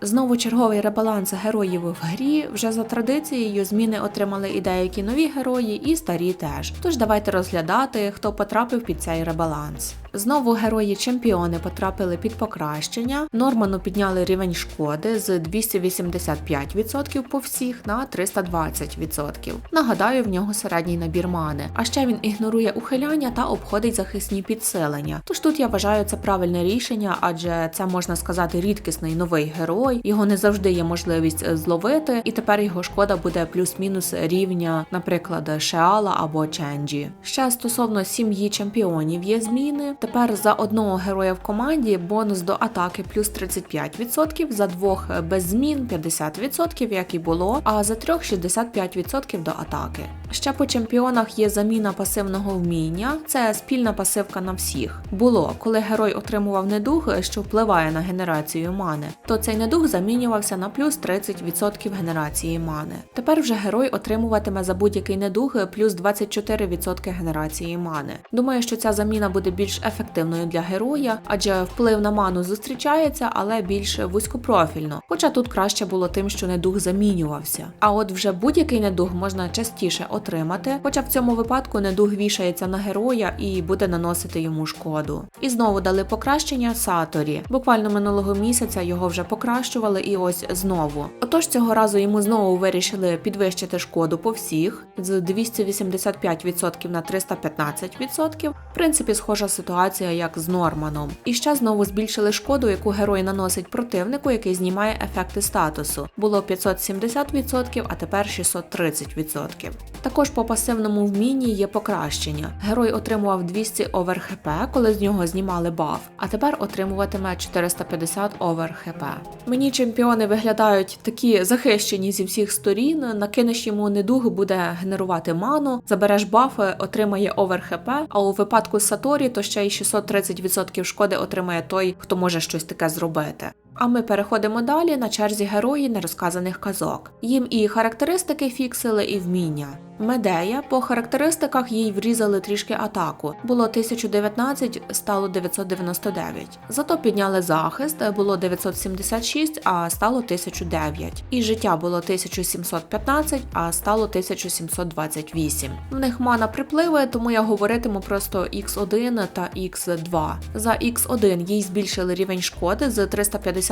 Знову черговий ребаланс героїв в грі. Вже за традицією зміни отримали і деякі нові герої, і старі теж. Тож давайте розглядати, хто потрапив під цей ребаланс. Знову герої-чемпіони потрапили під покращення. Норману підняли рівень шкоди з 285% по всіх на 320%. Нагадаю, в нього середній набір мани. А ще він ігнорує ухиляння та обходить захисні підсилення. Тож тут я вважаю це правильне рішення, адже це можна сказати рідкісний новий герой. Його не завжди є можливість е, зловити, і тепер його шкода буде плюс-мінус рівня, наприклад, Шеала або Ченджі. Ще стосовно сім'ї чемпіонів є зміни. Тепер за одного героя в команді бонус до атаки плюс 35%, за двох е, без змін 50%, як і було, а за трьох 65% до атаки. Ще по чемпіонах є заміна пасивного вміння. Це спільна пасивка на всіх. Було, коли герой отримував недуг, що впливає на генерацію мани, то цей недуг замінювався на плюс 30% генерації мани. Тепер вже герой отримуватиме за будь-який недуг плюс 24% генерації мани. Думаю, що ця заміна буде більш ефективною для героя, адже вплив на ману зустрічається, але більш вузькопрофільно. Хоча тут краще було тим, що недуг замінювався. А от вже будь-який недуг можна частіше отримати, хоча в цьому випадку недуг вішається на героя і буде наносити йому шкоду. І знову дали покращення Саторі. Буквально минулого місяця його вже покращували, і ось знову. Отож цього разу йому знову вирішили підвищити шкоду по всіх з 285% на 315%. В принципі, схожа ситуація, як з Норманом. І ще знову збільшили шкоду, яку герой наносить противнику, який знімає ефекти статусу. Було 570%, а тепер 630%. Також по пасивному вмінні є покращення. Герой отримував 200 овер хп, коли з нього знімали баф, а тепер отримуватиме 450 овер хп. Мені чемпіони виглядають такі захищені зі всіх сторін. Накинеш йому недуг, буде генерувати ману, забереш бафи, отримає овер хп. А у випадку з Саторі, то ще й 630% шкоди отримає той, хто може щось таке зробити. А ми переходимо далі на черзі герої нерозказаних казок. Їм і характеристики фіксили, і вміння. Медея по характеристиках їй врізали трішки атаку. Було 1019, стало 999. Зато підняли захист, було 976, а стало 1009. І життя було 1715, а стало 1728. В них мана припливи, тому я говоритиму просто X1 та X2. За X1 їй збільшили рівень шкоди з 350%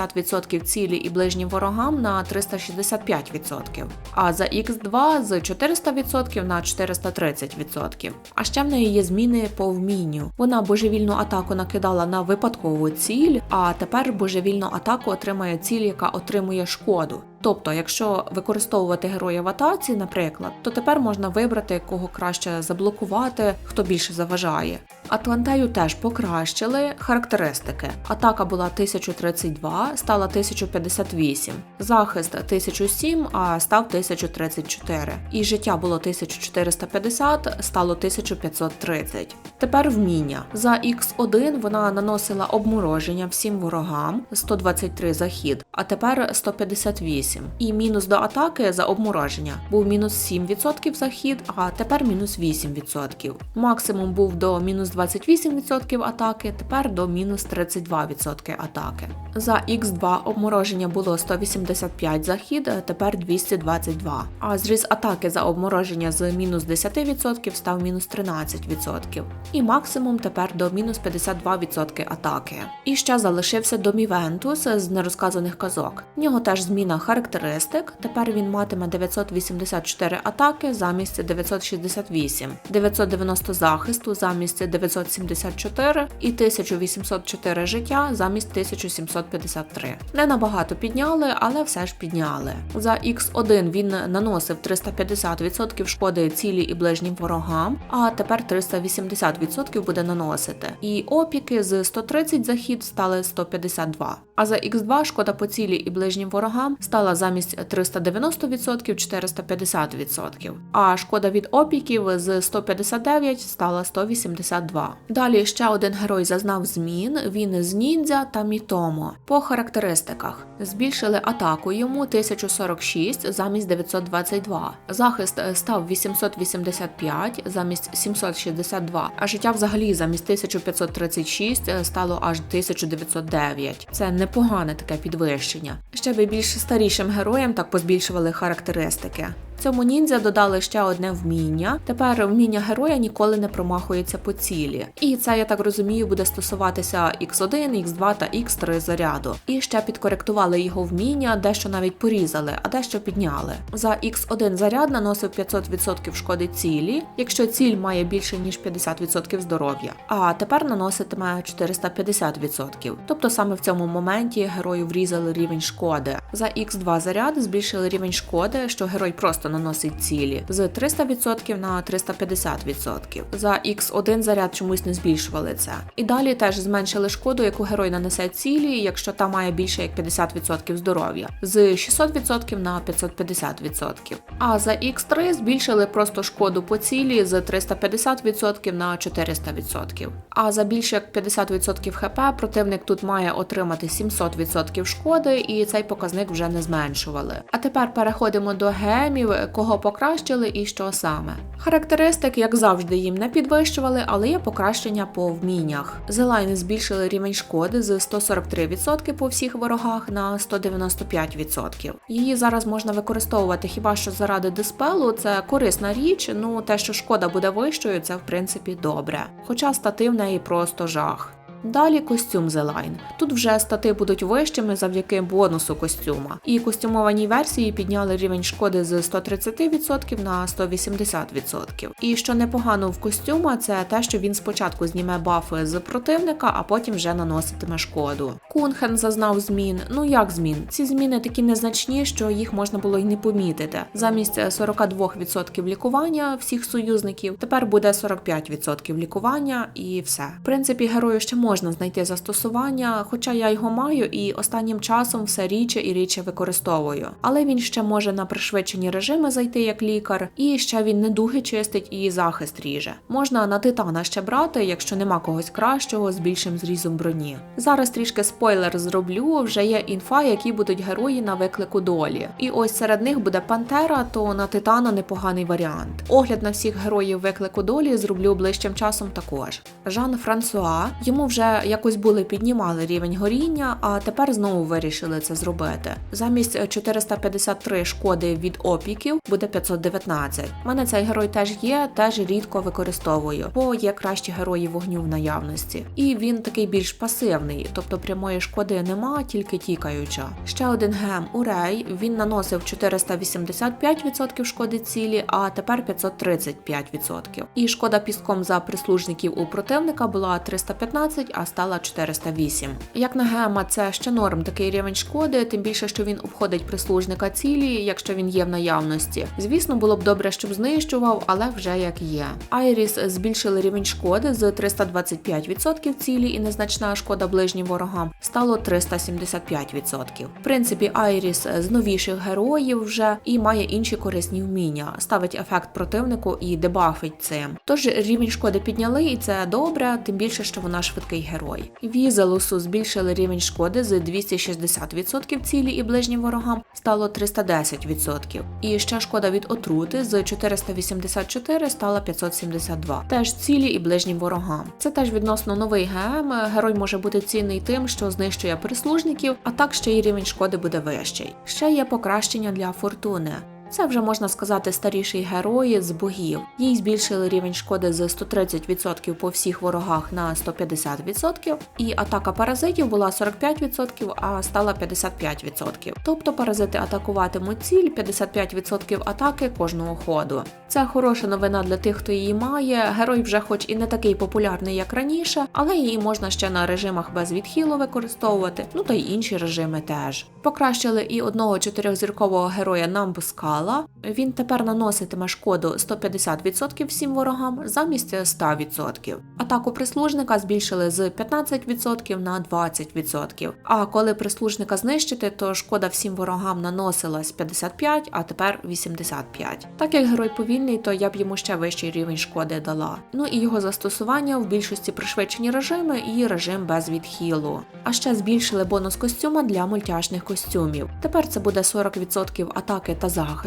цілі і ближнім ворогам на 365%, а за X2 з 400% на 430%. А ще в неї є зміни по вмінню. Вона божевільну атаку накидала на випадкову ціль, а тепер божевільну атаку отримає ціль, яка отримує шкоду. Тобто, якщо використовувати героя в атаці, наприклад, то тепер можна вибрати, кого краще заблокувати, хто більше заважає. Атлантею теж покращили характеристики. Атака була 1032, стала 1058, захист 1007, а став 1034. І життя було 1450, стало 1530. Тепер вміння. За Х1 вона наносила обмороження всім ворогам 123 захід, а тепер 158. І мінус до атаки за обмороження був мінус 7% захід, а тепер мінус 8%. Максимум був до мінус 28% атаки, тепер до мінус 32% атаки. За Х2 обмороження було 185 захід, тепер 222. А зріз атаки за обмороження з мінус 10% став мінус 13%. І максимум тепер до мінус 52% атаки. І ще залишився Домівентус з нерозказаних казок. В нього теж зміна характеристик. Тепер він матиме 984 атаки замість 968, 990 захисту замість 974 і 1804 життя замість 1753. Не набагато підняли, але все ж підняли. За Х1 він наносив 350% шкоди цілі і ближнім ворогам, а тепер 380% буде наносити. І опіки з 130 захід стали 152. А за Х2 шкода по цілі і ближнім ворогам стала стала замість 390% 450%, а шкода від опіків з 159 стала 182. Далі ще один герой зазнав змін. Він з ніндзя та мітомо. По характеристиках збільшили атаку йому 1046 замість 922. Захист став 885 замість 762, а життя взагалі замість 1536 е, стало аж 1909. Це непогане таке підвищення. Ще би більш старішим героям так позбільшували характеристики. Цьому ніндзя додали ще одне вміння. Тепер вміння героя ніколи не промахується по цілі. І це, я так розумію, буде стосуватися X1, X2 та X3 заряду. І ще підкоректували його вміння, дещо навіть порізали, а дещо підняли. За X1 заряд наносив 500% шкоди цілі, якщо ціль має більше ніж 50% здоров'я. А тепер наноситиме 450%. Тобто саме в цьому моменті герою врізали рівень шкоди. За X2 заряд збільшили рівень шкоди, що герой просто наносить цілі з 300% на 350%. За X1 заряд чомусь не збільшували це. І далі теж зменшили шкоду, яку герой нанесе цілі, якщо та має більше як 50% здоров'я, з 600% на 550%. А за X3 збільшили просто шкоду по цілі з 350% на 400%. А за більше як 50% ХП противник тут має отримати 700% шкоди, і цей показник вже не зменшували. А тепер переходимо до гемів, кого покращили і що саме. Характеристик, як завжди, їм не підвищували, але є покращення по вміннях. Зелайни збільшили рівень шкоди з 143% по всіх ворогах на 195%. Її зараз можна використовувати хіба що заради диспелу, це корисна річ. Ну те, що шкода буде вищою, це в принципі добре. Хоча стати в неї просто жах. Далі костюм The Line. Тут вже стати будуть вищими завдяки бонусу костюма. І костюмованій версії підняли рівень шкоди з 130% на 180%. І що непогано в костюма, це те, що він спочатку зніме бафи з противника, а потім вже наноситиме шкоду. Кунхен зазнав змін. Ну як змін? Ці зміни такі незначні, що їх можна було й не помітити. Замість 42% лікування всіх союзників тепер буде 45% лікування і все. В принципі, герою ще можна знайти застосування, хоча я його маю і останнім часом все рідше і рідше використовую. Але він ще може на пришвидшені режими зайти як лікар, і ще він недуги чистить і захист ріже. Можна на титана ще брати, якщо нема когось кращого з більшим зрізом броні. Зараз трішки спойлер зроблю. Вже є інфа, які будуть герої на виклику долі. І ось серед них буде Пантера, то на титана непоганий варіант. Огляд на всіх героїв виклику долі зроблю ближчим часом також. Жан Франсуа йому вже якось були піднімали рівень горіння, а тепер знову вирішили це зробити. Замість 453 шкоди від опіків буде 519. У мене цей герой теж є, теж рідко використовую, бо є кращі герої вогню в наявності. І він такий більш пасивний, тобто прямої шкоди нема, тільки тікаюча. Ще один гем Урей. Він наносив 485% шкоди цілі, а тепер 535%. І шкода піском за прислужників у противника була 315, а стала 408. Як на гема, це ще норм такий рівень шкоди, тим більше, що він обходить прислужника цілі, якщо він є в наявності. Звісно, було б добре, щоб знищував, але вже як є. Айріс збільшили рівень шкоди з 325% цілі і незначна шкода ближнім ворогам стало 375%. В принципі, Айріс з новіших героїв вже і має інші корисні вміння, ставить ефект противнику і дебафить цим. Тож рівень шкоди підняли, і це добре, тим більше, що вона швидкий герой. Візелусу збільшили рівень шкоди з 260% цілі і ближнім ворогам стало 310%. І ще шкода від отрути з 484 стала 572. Теж цілі і ближнім ворогам. Це теж відносно новий ГМ. Герой може бути цінний тим, що знищує прислужників, а так ще й рівень шкоди буде вищий. Ще є покращення для фортуни. Це вже можна сказати старіший герой з богів. Їй збільшили рівень шкоди з 130% по всіх ворогах на 150%, і атака паразитів була 45%, а стала 55%. Тобто паразити атакуватимуть ціль 55% атаки кожного ходу. Це хороша новина для тих, хто її має. Герой вже, хоч і не такий популярний, як раніше, але її можна ще на режимах без відхилу використовувати, ну та й інші режими теж. Покращили і одного чотирьохзіркового героя Намбускала, додала. Він тепер наноситиме шкоду 150% всім ворогам замість 100%. Атаку прислужника збільшили з 15% на 20%. А коли прислужника знищити, то шкода всім ворогам наносилась 55, а тепер 85. Так як герой повільний, то я б йому ще вищий рівень шкоди дала. Ну і його застосування в більшості пришвидшені режими і режим без відхилу. А ще збільшили бонус костюма для мультяшних костюмів. Тепер це буде 40% атаки та захисту,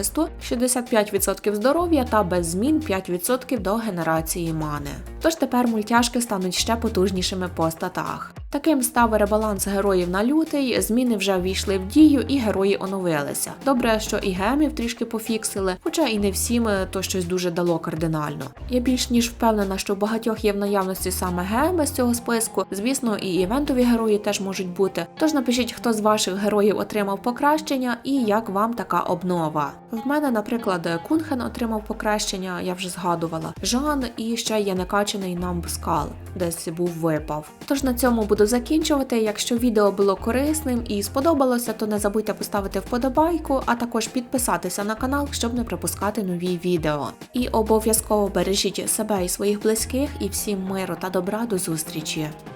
65% здоров'я та без змін 5% до генерації мани. Тож тепер мультяшки стануть ще потужнішими по статах. Таким став ребаланс героїв на лютий, зміни вже ввійшли в дію і герої оновилися. Добре, що і гемів трішки пофіксили, хоча і не всім е, то щось дуже дало кардинально. Я більш ніж впевнена, що в багатьох є в наявності саме геми з цього списку. Звісно, і івентові герої теж можуть бути. Тож напишіть, хто з ваших героїв отримав покращення і як вам така обнова. В мене, наприклад, Кунхен отримав покращення, я вже згадувала. Жан і ще є некачений Намбскал, десь був випав. Тож на цьому буду закінчувати. Якщо відео було корисним і сподобалося, то не забудьте поставити вподобайку, а також підписатися на канал, щоб не пропускати нові відео. І обов'язково бережіть себе і своїх близьких, і всім миру та добра до зустрічі!